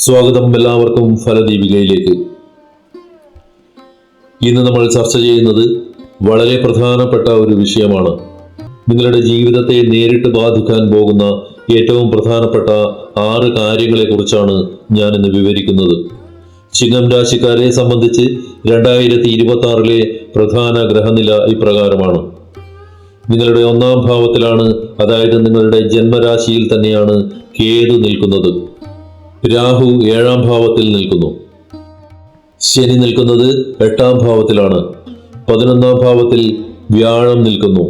സ്വാഗതം എല്ലാവർക്കും ഫലദീപികയിലേക്ക് ഇന്ന് നമ്മൾ ചർച്ച ചെയ്യുന്നത് വളരെ പ്രധാനപ്പെട്ട ഒരു വിഷയമാണ്. നിങ്ങളുടെ ജീവിതത്തെ നേരിട്ട് ബാധിക്കാൻ പോകുന്ന ഏറ്റവും പ്രധാനപ്പെട്ട ആറ് കാര്യങ്ങളെക്കുറിച്ചാണ് ഞാൻ ഇന്ന് വിവരിക്കുന്നത്. ചിങ്ങം രാശിക്കാരെ സംബന്ധിച്ച് രണ്ടായിരത്തി ഇരുപത്തി ആറിലെ പ്രധാന ഗ്രഹനില ഇപ്രകാരമാണ്. നിങ്ങളുടെ ഒന്നാം ഭാവത്തിലാണ് അതായത് നിങ്ങളുടെ ജന്മരാശിയിൽ തന്നെയാണ് കേതു നിൽക്കുന്നത്. രാഹു ഏഴാം ഭാവത്തിൽ നിൽക്കുന്നു. ശനി നിൽക്കുന്നത് എട്ടാം ഭാവത്തിലാണ്. പതിനൊന്നാം ഭാവത്തിൽ വ്യാഴം നിൽക്കുന്നു.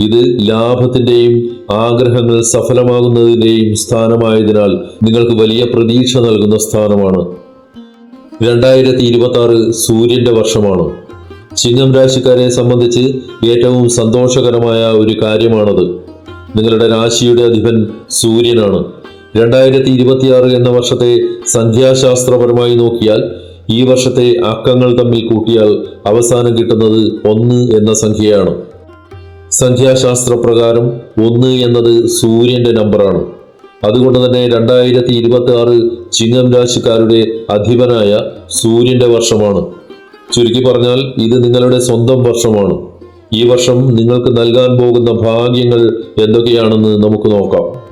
ഇത് ലാഭത്തിന്റെയും ആഗ്രഹങ്ങൾ സഫലമാകുന്നതിന്റെയും സ്ഥാനമായതിനാൽ നിങ്ങൾക്ക് വലിയ പ്രതീക്ഷ നൽകുന്ന സ്ഥാനമാണ്. രണ്ടായിരത്തി ഇരുപത്തി ആറ് സൂര്യന്റെ വർഷമാണ്. ചിങ്ങം രാശിക്കാരെ സംബന്ധിച്ച് ഏറ്റവും സന്തോഷകരമായ ഒരു കാര്യമാണത്. നിങ്ങളുടെ രാശിയുടെ അധിപൻ സൂര്യനാണ്. രണ്ടായിരത്തി ഇരുപത്തിയാറ് എന്ന വർഷത്തെ സംഖ്യാശാസ്ത്രപരമായി നോക്കിയാൽ ഈ വർഷത്തെ അക്കങ്ങൾ തമ്മിൽ കൂട്ടിയാൽ അവസാനം കിട്ടുന്നത് ഒന്ന് എന്ന സംഖ്യയാണ്. സംഖ്യാശാസ്ത്ര പ്രകാരം ഒന്ന് എന്നത് സൂര്യന്റെ നമ്പറാണ്. അതുകൊണ്ട് തന്നെ രണ്ടായിരത്തി ഇരുപത്തി ആറ് ചിങ്ങം രാശിക്കാരുടെ അധിപനായ സൂര്യന്റെ വർഷമാണ്. ചുരുക്കി പറഞ്ഞാൽ ഇത് നിങ്ങളുടെ സ്വന്തം വർഷമാണ്. ഈ വർഷം നിങ്ങൾക്ക് നൽകാൻ പോകുന്ന ഭാഗ്യങ്ങൾ എന്തൊക്കെയാണെന്ന് നമുക്ക് നോക്കാം.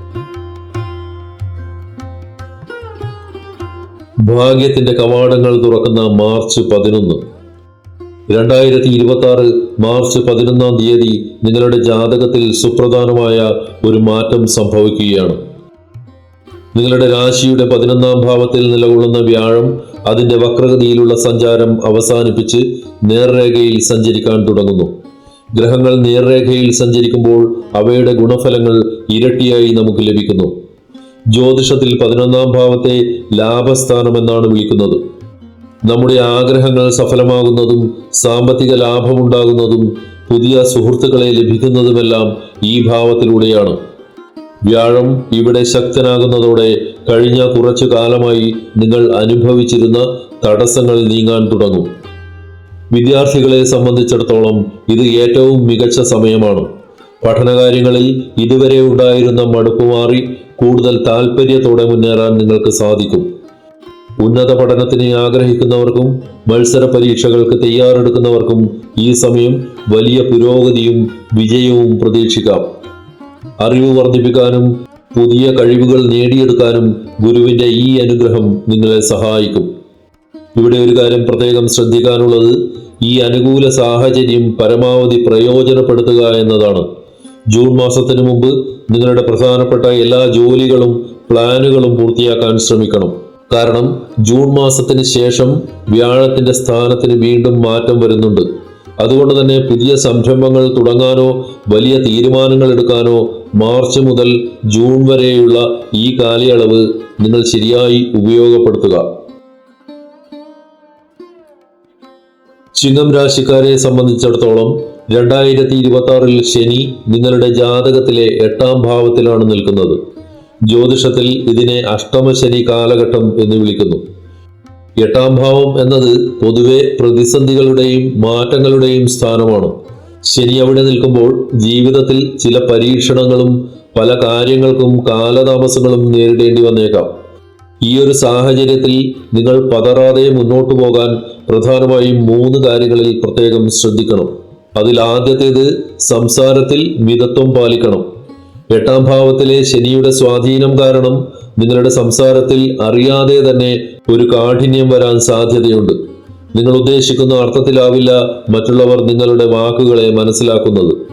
ഭാഗ്യത്തിന്റെ കവാടങ്ങൾ തുറക്കുന്ന മാർച്ച് പതിനൊന്ന്. രണ്ടായിരത്തി ഇരുപത്തി ആറ് മാർച്ച് പതിനൊന്നാം തീയതി നിങ്ങളുടെ ജാതകത്തിൽ സുപ്രധാനമായ ഒരു മാറ്റം സംഭവിക്കുകയാണ്. നിങ്ങളുടെ രാശിയുടെ പതിനൊന്നാം ഭാവത്തിൽ നിലകൊള്ളുന്ന വ്യാഴം അതിന്റെ വക്രഗതിയിലുള്ള സഞ്ചാരം അവസാനിപ്പിച്ച് നേർരേഖയിൽ സഞ്ചരിക്കാൻ തുടങ്ങുന്നു. ഗ്രഹങ്ങൾ നേർരേഖയിൽ സഞ്ചരിക്കുമ്പോൾ അവയുടെ ഗുണഫലങ്ങൾ ഇരട്ടിയായി നമുക്ക് ലഭിക്കുന്നു. ജ്യോതിഷത്തിൽ പതിനൊന്നാം ഭാവത്തെ ലാഭസ്ഥാനം എന്നാണ് വിളിക്കുന്നത്. നമ്മുടെ ആഗ്രഹങ്ങൾ സഫലമാകുന്നതും സാമ്പത്തിക ലാഭമുണ്ടാകുന്നതും പുതിയ സുഹൃത്തുക്കളെ ലഭിക്കുന്നതുമെല്ലാം ഈ ഭാവത്തിലൂടെയാണ്. വ്യാഴം ഇവിടെ ശക്തനാകുന്നതോടെ കഴിഞ്ഞ കുറച്ചു കാലമായി നിങ്ങൾ അനുഭവിച്ചിരുന്ന തടസ്സങ്ങൾ നീങ്ങാൻ തുടങ്ങും. വിദ്യാർത്ഥികളെ സംബന്ധിച്ചിടത്തോളം ഇത് ഏറ്റവും മികച്ച സമയമാണ്. പഠനകാര്യങ്ങളിൽ ഇതുവരെ ഉണ്ടായിരുന്ന മടുപ്പ് മാറി കൂടുതൽ താല്പര്യത്തോടെ മുന്നേറാൻ നിങ്ങൾക്ക് സാധിക്കും. ഉന്നത പഠനത്തിന് ആഗ്രഹിക്കുന്നവർക്കും മത്സര പരീക്ഷകൾക്ക് തയ്യാറെടുക്കുന്നവർക്കും ഈ സമയം വലിയ പുരോഗതിയും വിജയവും പ്രതീക്ഷിക്കാം. അറിവ് വർദ്ധിപ്പിക്കാനും പുതിയ കഴിവുകൾ നേടിയെടുക്കാനും ഗുരുവിന്റെ ഈ അനുഗ്രഹം നിങ്ങളെ സഹായിക്കും. ഇവിടെ ഒരു കാര്യം പ്രത്യേകം ശ്രദ്ധിക്കാനുള്ളത് ഈ അനുകൂല സാഹചര്യം പരമാവധി പ്രയോജനപ്പെടുത്തുക എന്നതാണ്. ജൂൺ മാസത്തിന് മുമ്പ് നിങ്ങളുടെ പ്രധാനപ്പെട്ട എല്ലാ ജോലികളും പ്ലാനുകളും പൂർത്തിയാക്കാൻ ശ്രമിക്കണം. കാരണം ജൂൺ മാസത്തിന് ശേഷം വ്യാഴത്തിന്റെ സ്ഥാനത്തിന് വീണ്ടും മാറ്റം വരുന്നുണ്ട്. അതുകൊണ്ട് തന്നെ പുതിയ സംരംഭങ്ങൾ തുടങ്ങാനോ വലിയ തീരുമാനങ്ങൾ എടുക്കാനോ മാർച്ച് മുതൽ ജൂൺ വരെയുള്ള ഈ കാലയളവ് നിങ്ങൾ ശരിയായി ഉപയോഗപ്പെടുത്തുക. ചിങ്ങം രാശിക്കാരെ സംബന്ധിച്ചിടത്തോളം രണ്ടായിരത്തി ഇരുപത്തി ആറിൽ ശനി നിങ്ങളുടെ ജാതകത്തിലെ എട്ടാം ഭാവത്തിലാണ് നിൽക്കുന്നത്. ജ്യോതിഷത്തിൽ ഇതിനെ അഷ്ടമശനി കാലഘട്ടം എന്ന് വിളിക്കുന്നു. എട്ടാം ഭാവം എന്നത് പൊതുവെ പ്രതിസന്ധികളുടെയും മാറ്റങ്ങളുടെയും സ്ഥാനമാണ്. ശനി അവിടെ നിൽക്കുമ്പോൾ ജീവിതത്തിൽ ചില പരീക്ഷണങ്ങളും പല കാര്യങ്ങൾക്കും കാലതാമസങ്ങളും നേരിടേണ്ടി വന്നേക്കാം. ഈ ഒരു സാഹചര്യത്തിൽ നിങ്ങൾ പതറാതെ മുന്നോട്ടു പോകാൻ പ്രധാനമായും മൂന്ന് കാര്യങ്ങളിൽ പ്രത്യേകം ശ്രദ്ധിക്കണം. അതിൽ ആദ്യത്തേത് സംസാരത്തിൽ മിതത്വം പാലിക്കണം. എട്ടാം ഭാവത്തിലെ ശനിയുടെ സ്വാധീനം കാരണം നിങ്ങളുടെ സംസാരത്തിൽ അറിയാതെ തന്നെ ഒരു കാഠിന്യം വരാൻ സാധ്യതയുണ്ട്. നിങ്ങൾ ഉദ്ദേശിക്കുന്ന അർത്ഥത്തിലാവില്ല മറ്റുള്ളവർ നിങ്ങളുടെ വാക്കുകളെ മനസ്സിലാക്കുന്നത്.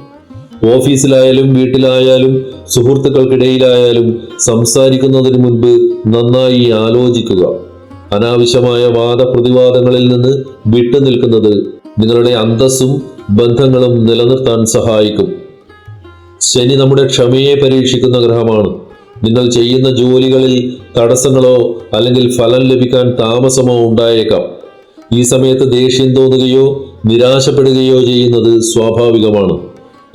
ഓഫീസിലായാലും വീട്ടിലായാലും സുഹൃത്തുക്കൾക്കിടയിലായാലും സംസാരിക്കുന്നതിന് മുൻപ് നന്നായി ആലോചിക്കുക. അനാവശ്യമായ വാദപ്രതിവാദങ്ങളിൽ നിന്ന് വിട്ടുനിൽക്കുന്നത് നിങ്ങളുടെ അന്തസ്സും ബന്ധങ്ങളും നിലനിർത്താൻ സഹായിക്കും. ശനി നമ്മുടെ ക്ഷമയെ പരീക്ഷിക്കുന്ന ഗ്രഹമാണ്. നിങ്ങൾ ചെയ്യുന്ന ജോലികളിൽ തടസ്സങ്ങളോ അല്ലെങ്കിൽ ഫലം ലഭിക്കാൻ താമസമോ ഉണ്ടായേക്കാം. ഈ സമയത്ത് ദേഷ്യം തോന്നുകയോ നിരാശപ്പെടുകയോ ചെയ്യുന്നത് സ്വാഭാവികമാണ്.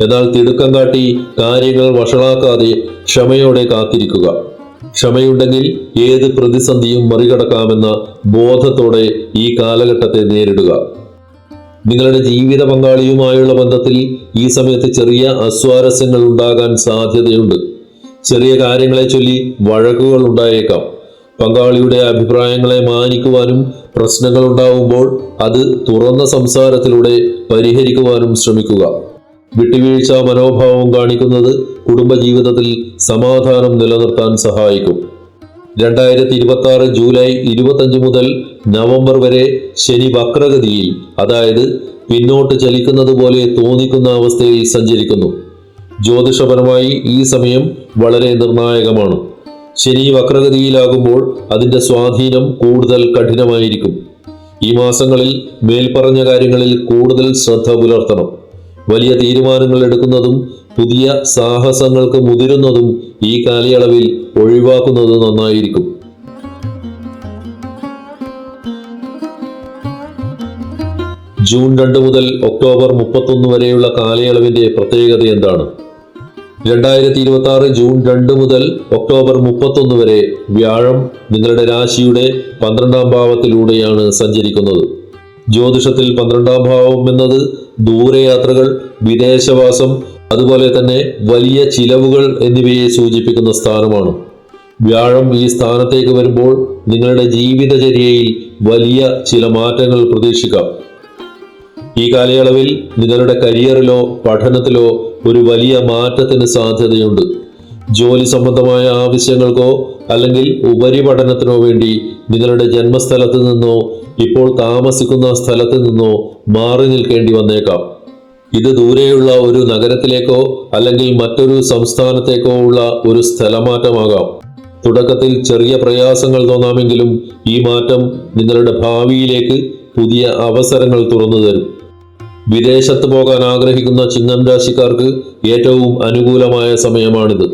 എന്നാൽ തിടുക്കം കാട്ടി കാര്യങ്ങൾ വഷളാക്കാതെ ക്ഷമയോടെ കാത്തിരിക്കുക. ക്ഷമയുണ്ടെങ്കിൽ ഏത് പ്രതിസന്ധിയും മറികടക്കാമെന്ന ബോധത്തോടെ ഈ കാലഘട്ടത്തെ നേരിടുക. നിങ്ങളുടെ ജീവിത പങ്കാളിയുമായുള്ള ബന്ധത്തിൽ ഈ സമയത്ത് ചെറിയ അസ്വാരസ്യങ്ങൾ ഉണ്ടാകാൻ സാധ്യതയുണ്ട്. ചെറിയ കാര്യങ്ങളെ ചൊല്ലി വഴക്കുകൾ ഉണ്ടായേക്കാം. പങ്കാളിയുടെ അഭിപ്രായങ്ങളെ മാനിക്കുവാനും പ്രശ്നങ്ങൾ ഉണ്ടാവുമ്പോൾ അത് തുറന്ന സംസാരത്തിലൂടെ പരിഹരിക്കുവാനും ശ്രമിക്കുക. വിട്ടുവീഴ്ച മനോഭാവം കാണിക്കുന്നത് കുടുംബജീവിതത്തിൽ സമാധാനം നിലനിർത്താൻ സഹായിക്കും. രണ്ടായിരത്തി ഇരുപത്തി ആറ് ജൂലൈ ഇരുപത്തഞ്ച് മുതൽ നവംബർ വരെ ശനി വക്രഗതിയിൽ അതായത് പിന്നോട്ട് ചലിക്കുന്നത് പോലെ തോന്നിക്കുന്ന അവസ്ഥയിൽ സഞ്ചരിക്കുന്നു. ജ്യോതിഷപരമായി ഈ സമയം വളരെ നിർണായകമാണ്. ശനി വക്രഗതിയിലാകുമ്പോൾ അതിന്റെ സ്വാധീനം കൂടുതൽ കഠിനമായിരിക്കും. ഈ മാസങ്ങളിൽ മേൽപ്പറഞ്ഞ കാര്യങ്ങളിൽ കൂടുതൽ ശ്രദ്ധ പുലർത്തണം. വലിയ തീരുമാനങ്ങൾ എടുക്കുന്നതും പുതിയ സാഹസങ്ങൾക്ക് മുതിരുന്നതും ഈ കാലയളവിൽ ഒഴിവാക്കുന്നത് നന്നായിരിക്കും. ജൂൺ രണ്ട് മുതൽ ഒക്ടോബർ മുപ്പത്തൊന്ന് വരെയുള്ള കാലയളവിന്റെ പ്രത്യേകത എന്താണ്? രണ്ടായിരത്തി ഇരുപത്തി ആറ് ജൂൺ രണ്ട് മുതൽ ഒക്ടോബർ മുപ്പത്തൊന്ന് വരെ വ്യാഴം നിങ്ങളുടെ രാശിയുടെ പന്ത്രണ്ടാം ഭാവത്തിലൂടെയാണ് സഞ്ചരിക്കുന്നത്. ജ്യോതിഷത്തിൽ പന്ത്രണ്ടാം ഭാവം എന്നത് ദൂരയാത്രകൾ വിദേശവാസം അതുപോലെ തന്നെ വലിയ ചിലവുകൾ എന്നിവയെ സൂചിപ്പിക്കുന്ന സ്ഥാനമാണ്. വ്യാഴം ഈ സ്ഥാനത്തേക്ക് വരുമ്പോൾ നിങ്ങളുടെ ജീവിതചര്യയിൽ വലിയ ചില മാറ്റങ്ങൾ പ്രതീക്ഷിക്കാം. ഈ കാലയളവിൽ നിങ്ങളുടെ കരിയറിലോ പഠനത്തിലോ ഒരു വലിയ മാറ്റത്തിന് സാധ്യതയുണ്ട്. ജോലി സംബന്ധമായ ആവശ്യങ്ങൾക്കോ അല്ലെങ്കിൽ ഉപരിപഠനത്തിനോ വേണ്ടി നിങ്ങളുടെ ജന്മസ്ഥലത്ത് നിന്നോ ഇപ്പോൾ താമസിക്കുന്ന സ്ഥലത്ത് നിന്നോ മാറി നിൽക്കേണ്ടി വന്നേക്കാം. ഇത് ദൂരെയുള്ള ഒരു നഗരത്തിലേക്കോ അല്ലെങ്കിൽ മറ്റൊരു സംസ്ഥാനത്തേക്കോ ഉള്ള ഒരു സ്ഥലമാറ്റമാകാം. തുടക്കത്തിൽ ചെറിയ പ്രയാസങ്ങൾ തോന്നാമെങ്കിലും ഈ മാറ്റം നിങ്ങളുടെ ഭാവിയിലേക്ക് പുതിയ അവസരങ്ങൾ തുറന്നു തരും. വിദേശത്ത് പോകാൻ ആഗ്രഹിക്കുന്ന ചിങ്ങം രാശിക്കാർക്ക് ഏറ്റവും അനുകൂലമായ സമയമാണിത്.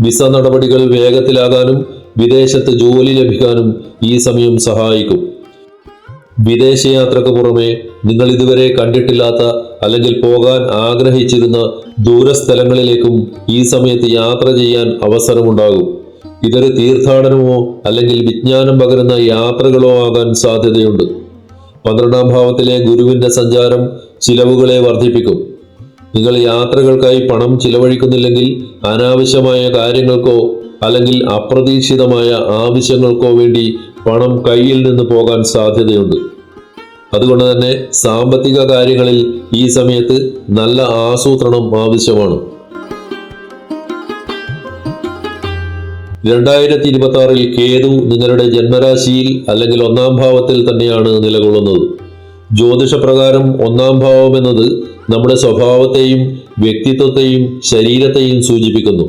വിസ നടപടികൾ വേഗത്തിലാകാനും വിദേശത്ത് ജോലി ലഭിക്കാനും ഈ സമയം സഹായിക്കും. വിദേശയാത്രക്ക് പുറമെ നിങ്ങൾ ഇതുവരെ കണ്ടിട്ടില്ലാത്ത അല്ലെങ്കിൽ പോകാൻ ആഗ്രഹിച്ചിരുന്ന ദൂരസ്ഥലങ്ങളിലേക്കും ഈ സമയത്ത് യാത്ര ചെയ്യാൻ അവസരമുണ്ടാകും. ഇതൊരു തീർത്ഥാടനമോ അല്ലെങ്കിൽ വിജ്ഞാനം പകരുന്ന യാത്രകളോ ആകാൻ സാധ്യതയുണ്ട്. പന്ത്രണ്ടാം ഭാവത്തിലെ ഗുരുവിന്റെ സഞ്ചാരം ചിലവുകളെ വർദ്ധിപ്പിക്കും. നിങ്ങൾ യാത്രകൾക്കായി പണം ചിലവഴിക്കുന്നില്ലെങ്കിൽ അനാവശ്യമായ കാര്യങ്ങൾക്കോ അല്ലെങ്കിൽ അപ്രതീക്ഷിതമായ ആവശ്യങ്ങൾക്കോ വേണ്ടി പണം കയ്യിൽ നിന്ന് പോകാൻ സാധ്യതയുണ്ട്. അതുകൊണ്ട് തന്നെ സാമ്പത്തിക കാര്യങ്ങളിൽ ഈ സമയത്ത് നല്ല ആസൂത്രണം ആവശ്യമാണ്. രണ്ടായിരത്തി ഇരുപത്തി ആറിൽ കേതു നിങ്ങളുടെ ജന്മരാശിയിൽ അല്ലെങ്കിൽ ഒന്നാം ഭാവത്തിൽ തന്നെയാണ് നിലകൊള്ളുന്നത്. ജ്യോതിഷപ്രകാരം ഒന്നാം ഭാവം എന്നത് നമ്മുടെ സ്വഭാവത്തെയും വ്യക്തിത്വത്തെയും ശരീരത്തെയും സൂചിപ്പിക്കുന്നു.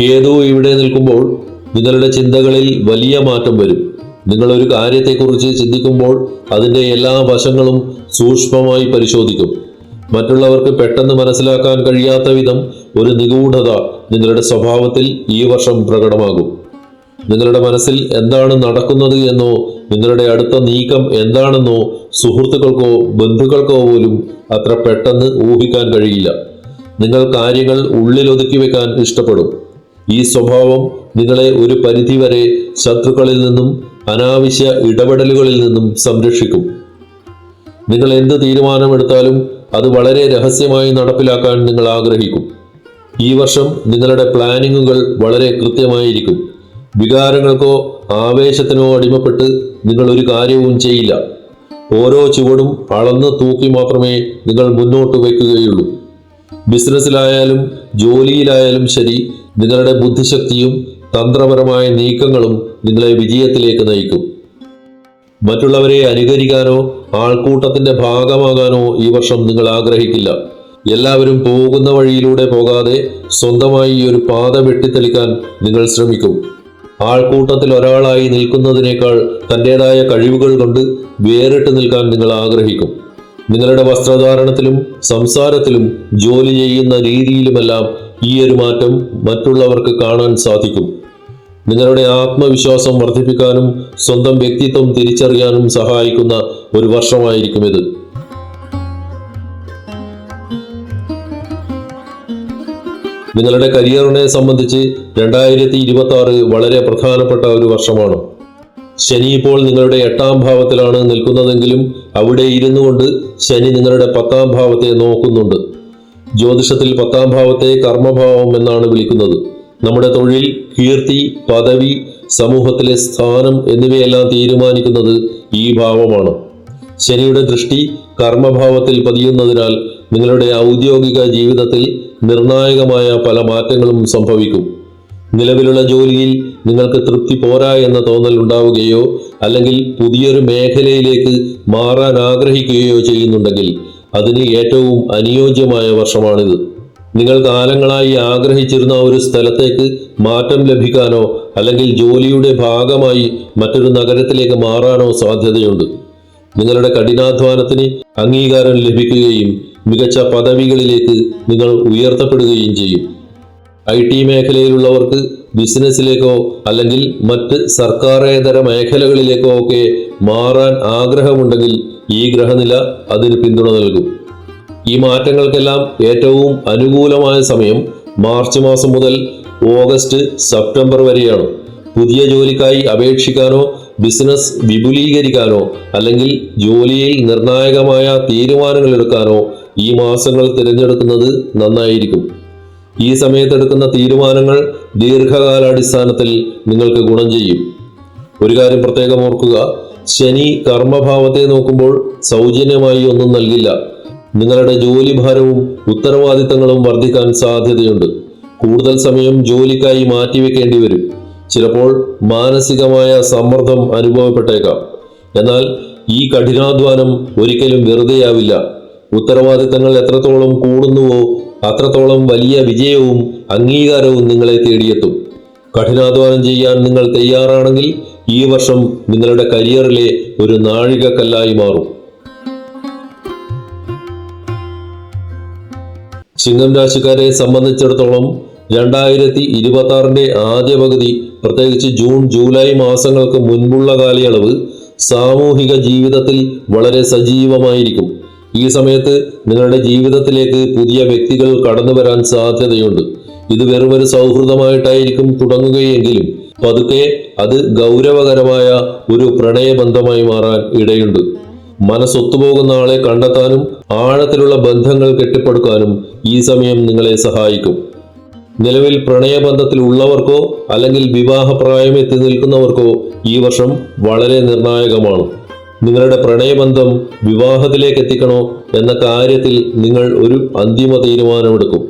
കേതു ഇവിടെ നിൽക്കുമ്പോൾ നിങ്ങളുടെ ചിന്തകളിൽ വലിയ മാറ്റം വരും. നിങ്ങൾ ഒരു കാര്യത്തെക്കുറിച്ച് ചിന്തിക്കുമ്പോൾ അതിന്റെ എല്ലാ വശങ്ങളും സൂക്ഷ്മമായി പരിശോധിക്കും. മറ്റുള്ളവർക്ക് പെട്ടെന്ന് മനസ്സിലാക്കാൻ കഴിയാത്ത വിധം ഒരു നിഗൂഢത നിങ്ങളുടെ സ്വഭാവത്തിൽ ഈ വർഷം പ്രകടമാകും. നിങ്ങളുടെ മനസ്സിൽ എന്താണ് നടക്കുന്നത് എന്നോ നിങ്ങളുടെ അടുത്ത നീക്കം എന്താണെന്നോ സുഹൃത്തുക്കൾക്കോ ബന്ധുക്കൾക്കോ പോലും അത്ര പെട്ടെന്ന് ഊഹിക്കാൻ കഴിയില്ല. നിങ്ങൾ കാര്യങ്ങൾ ഉള്ളിലൊതുക്കി വെക്കാൻ ഇഷ്ടപ്പെടും. ഈ സ്വഭാവം നിങ്ങളെ ഒരു പരിധിവരെ ശത്രുക്കളിൽ നിന്നും അനാവശ്യ ഇടപെടലുകളിൽ നിന്നും സംരക്ഷിക്കും. നിങ്ങൾ എന്ത് തീരുമാനമെടുത്താലും അത് വളരെ രഹസ്യമായി നടപ്പിലാക്കാൻ നിങ്ങൾ ആഗ്രഹിക്കും. ഈ വർഷം നിങ്ങളുടെ പ്ലാനിങ്ങുകൾ വളരെ കൃത്യമായിരിക്കും. വികാരങ്ങൾക്കോ ആവേശത്തിനോ അടിമപ്പെട്ട് നിങ്ങൾ ഒരു കാര്യവും ചെയ്യില്ല. ഓരോ ചുവടും അളന്ന് തൂക്കി മാത്രമേ നിങ്ങൾ മുന്നോട്ട് വയ്ക്കുകയുള്ളൂ. ബിസിനസ്സിലായാലും ജോലിയിലായാലും ശരി നിങ്ങളുടെ ബുദ്ധിശക്തിയും തന്ത്രപരമായ നീക്കങ്ങളും നിങ്ങളെ വിജയത്തിലേക്ക് നയിക്കും. മറ്റുള്ളവരെ അനുകരിക്കാനോ ആൾക്കൂട്ടത്തിന്റെ ഭാഗമാകാനോ ഈ വർഷം നിങ്ങൾ ആഗ്രഹിക്കില്ല. എല്ലാവരും പോകുന്ന വഴിയിലൂടെ പോകാതെ സ്വന്തമായി ഒരു പാത വെട്ടിത്തെളിക്കാൻ നിങ്ങൾ ശ്രമിക്കും. ആൾക്കൂട്ടത്തിൽ ഒരാളായി നിൽക്കുന്നതിനേക്കാൾ തന്റെതായ കഴിവുകൾ കൊണ്ട് വേറിട്ട് നിൽക്കാൻ നിങ്ങൾ ആഗ്രഹിക്കും. നിങ്ങളുടെ വസ്ത്രധാരണത്തിലും സംസാരത്തിലും ജോലി ചെയ്യുന്ന രീതിയിലുമെല്ലാം ഈ ഒരു മാറ്റം മറ്റുള്ളവർക്ക് കാണാൻ സാധിക്കും. നിങ്ങളുടെ ആത്മവിശ്വാസം വർദ്ധിപ്പിക്കാനും സ്വന്തം വ്യക്തിത്വം തിരിച്ചറിയാനും സഹായിക്കുന്ന ഒരു വർഷമായിരിക്കും ഇത്. നിങ്ങളുടെ കരിയറിനെ സംബന്ധിച്ച് രണ്ടായിരത്തി ഇരുപത്തി ആറ് വളരെ പ്രധാനപ്പെട്ട ഒരു വർഷമാണ്. ശനി ഇപ്പോൾ നിങ്ങളുടെ എട്ടാം ഭാവത്തിലാണ് നിൽക്കുന്നതെങ്കിലും അവിടെ ഇരുന്നു കൊണ്ട് ശനി നിങ്ങളുടെ പത്താം ഭാവത്തെ നോക്കുന്നുണ്ട്. ജ്യോതിഷത്തിൽ പത്താം ഭാവത്തെ കർമ്മഭാവം എന്നാണ് വിളിക്കുന്നത്. നമ്മുടെ തൊഴിൽ കീർത്തി പദവി സമൂഹത്തിലെ സ്ഥാനം എന്നിവയെല്ലാം തീരുമാനിക്കുന്നത് ഈ ഭാവമാണ്. ശനിയുടെ ദൃഷ്ടി കർമ്മഭാവത്തിൽ പതിയുന്നതിനാൽ നിങ്ങളുടെ ഔദ്യോഗിക ജീവിതത്തിൽ നിർണായകമായ പല മാറ്റങ്ങളും സംഭവിക്കും. നിലവിലുള്ള ജോലിയിൽ നിങ്ങൾക്ക് തൃപ്തി പോരാ എന്ന തോന്നൽ ഉണ്ടാവുകയോ അല്ലെങ്കിൽ പുതിയൊരു മേഖലയിലേക്ക് മാറാൻ ആഗ്രഹിക്കുകയോ ചെയ്യുന്നുണ്ടെങ്കിൽ അതിന് ഏറ്റവും അനുയോജ്യമായ വർഷമാണിത്. നിങ്ങൾ കാലങ്ങളായി ആഗ്രഹിച്ചിരുന്ന ഒരു സ്ഥലത്തേക്ക് മാറ്റം ലഭിക്കാനോ അല്ലെങ്കിൽ ജോലിയുടെ ഭാഗമായി മറ്റൊരു നഗരത്തിലേക്ക് മാറാനോ സാധ്യതയുണ്ട്. നിങ്ങളുടെ കഠിനാധ്വാനത്തിന് അംഗീകാരം ലഭിക്കുകയും മികച്ച പദവികളിലേക്ക് നിങ്ങൾ ഉയർത്തപ്പെടുകയും ചെയ്യും. ഐ ടി മേഖലയിലുള്ളവർക്ക് ബിസിനസ്സിലേക്കോ അല്ലെങ്കിൽ മറ്റ് സർക്കാരേതര മേഖലകളിലേക്കോ ഒക്കെ മാറാൻ ആഗ്രഹമുണ്ടെങ്കിൽ ഈ ഗ്രഹനില അതിന് പിന്തുണ നൽകും. ഈ മാറ്റങ്ങൾക്കെല്ലാം ഏറ്റവും അനുകൂലമായ സമയം മാർച്ച് മാസം മുതൽ ഓഗസ്റ്റ് സെപ്റ്റംബർ വരെയാണ്. പുതിയ ജോലിക്കായി അപേക്ഷിക്കാനോ ബിസിനസ് വിപുലീകരിക്കാനോ അല്ലെങ്കിൽ ജോലിയിൽ നിർണായകമായ തീരുമാനങ്ങൾ എടുക്കാനോ ഈ മാസങ്ങൾ തിരഞ്ഞെടുക്കുന്നത് നന്നായിരിക്കും. ഈ സമയത്തെടുക്കുന്ന തീരുമാനങ്ങൾ ദീർഘകാലാടിസ്ഥാനത്തിൽ നിങ്ങൾക്ക് ഗുണം ചെയ്യും. ഒരു കാര്യം പ്രത്യേകം ഓർക്കുക ശനി കർമ്മഭാവത്തെ നോക്കുമ്പോൾ സൗജന്യമായി ഒന്നും നൽകില്ല. നിങ്ങളുടെ ജോലിഭാരവും ഉത്തരവാദിത്തങ്ങളും വർദ്ധിക്കാൻ സാധ്യതയുണ്ട്. കൂടുതൽ സമയം ജോലിക്കായി മാറ്റിവെക്കേണ്ടി വരും. ചിലപ്പോൾ മാനസികമായ സമ്മർദ്ദം അനുഭവപ്പെട്ടേക്കാം. എന്നാൽ ഈ കഠിനാധ്വാനം ഒരിക്കലും വെറുതെയാവില്ല. ഉത്തരവാദിത്തങ്ങൾ എത്രത്തോളം കൂടുന്നുവോ അത്രത്തോളം വലിയ വിജയവും അംഗീകാരവും നിങ്ങളെ തേടിയെത്തും. കഠിനാധ്വാനം ചെയ്യാൻ നിങ്ങൾ തയ്യാറാണെങ്കിൽ ഈ വർഷം നിങ്ങളുടെ കരിയറിലെ ഒരു നാഴികക്കല്ലായി മാറും. ചിങ്ങം രാശിക്കാരെ സംബന്ധിച്ചിടത്തോളം രണ്ടായിരത്തി ഇരുപത്തി ആറിന്റെ ആദ്യ പകുതി പ്രത്യേകിച്ച് ജൂൺ ജൂലൈ മാസങ്ങൾക്ക് മുൻപുള്ള കാലയളവ് സാമൂഹിക ജീവിതത്തിൽ വളരെ സജീവമായിരിക്കും. ഈ സമയത്ത് നിങ്ങളുടെ ജീവിതത്തിലേക്ക് പുതിയ വ്യക്തികൾ കടന്നു വരാൻ സാധ്യതയുണ്ട്. ഇത് വെറുമൊരു സൗഹൃദമായിട്ടായിരിക്കും തുടങ്ങുകയെങ്കിലും പതുക്കെ അത് ഗൗരവകരമായ ഒരു പ്രണയബന്ധമായി മാറാൻ ഇടയുണ്ട്. മനസ്സൊത്തുപോകുന്ന ആളെ കണ്ടെത്താനും ആഴത്തിലുള്ള ബന്ധങ്ങൾ കെട്ടിപ്പടുക്കാനും ഈ സമയം നിങ്ങളെ സഹായിക്കും. നിലവിൽ പ്രണയബന്ധത്തിൽ ഉള്ളവർക്കോ അല്ലെങ്കിൽ വിവാഹപ്രായം എത്തി നിൽക്കുന്നവർക്കോ ഈ വർഷം വളരെ നിർണായകമാണ്. നിങ്ങളുടെ പ്രണയബന്ധം വിവാഹത്തിലേക്ക് എത്തിക്കണോ എന്ന കാര്യത്തിൽ നിങ്ങൾ ഒരു അന്തിമ തീരുമാനമെടുക്കും.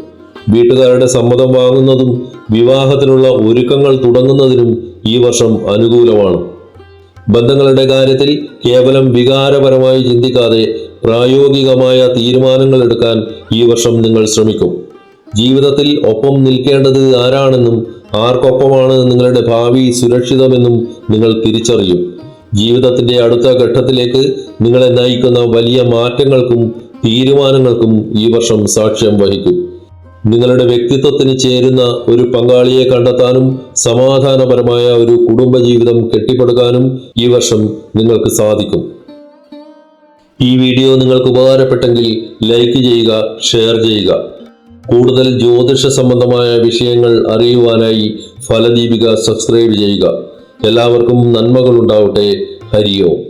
വീട്ടുകാരുടെ സമ്മതം വാങ്ങുന്നതും വിവാഹത്തിനുള്ള ഒരുക്കങ്ങൾ തുടങ്ങുന്നതിനും ഈ വർഷം അനുകൂലമാണ്. ബന്ധങ്ങളുടെ കാര്യത്തിൽ കേവലം വികാരപരമായി ചിന്തിക്കാതെ പ്രായോഗികമായ തീരുമാനങ്ങൾ എടുക്കാൻ ഈ വർഷം നിങ്ങൾ ശ്രമിക്കും. ജീവിതത്തിൽ ഒപ്പം നിൽക്കേണ്ടത് ആരാണെന്നും ആർക്കൊപ്പമാണ് നിങ്ങളുടെ ഭാവി സുരക്ഷിതമെന്നും നിങ്ങൾ തിരിച്ചറിയും. ജീവിതത്തിന്റെ അടുത്ത ഘട്ടത്തിലേക്ക് നിങ്ങളെ നയിക്കുന്ന വലിയ മാറ്റങ്ങൾക്കും തീരുമാനങ്ങൾക്കും ഈ വർഷം സാക്ഷ്യം വഹിക്കും. നിങ്ങളുടെ വ്യക്തിത്വത്തിന് ചേരുന്ന ഒരു പങ്കാളിയെ കണ്ടെത്താനും സമാധാനപരമായ ഒരു കുടുംബജീവിതം കെട്ടിപ്പടുക്കാനും ഈ വർഷം നിങ്ങൾക്ക് സാധിക്കും. ഈ വീഡിയോ നിങ്ങൾക്ക് ഉപകാരപ്പെട്ടെങ്കിൽ ലൈക്ക് ചെയ്യുക ഷെയർ ചെയ്യുക. കൂടുതൽ ജ്യോതിഷ സംബന്ധമായ വിഷയങ്ങൾ അറിയുവാനായി ഫലദീപിക സബ്സ്ക്രൈബ് ചെയ്യുക. എല്ലാവർക്കും നന്മകളുണ്ടാവട്ടെ ഹരിയോം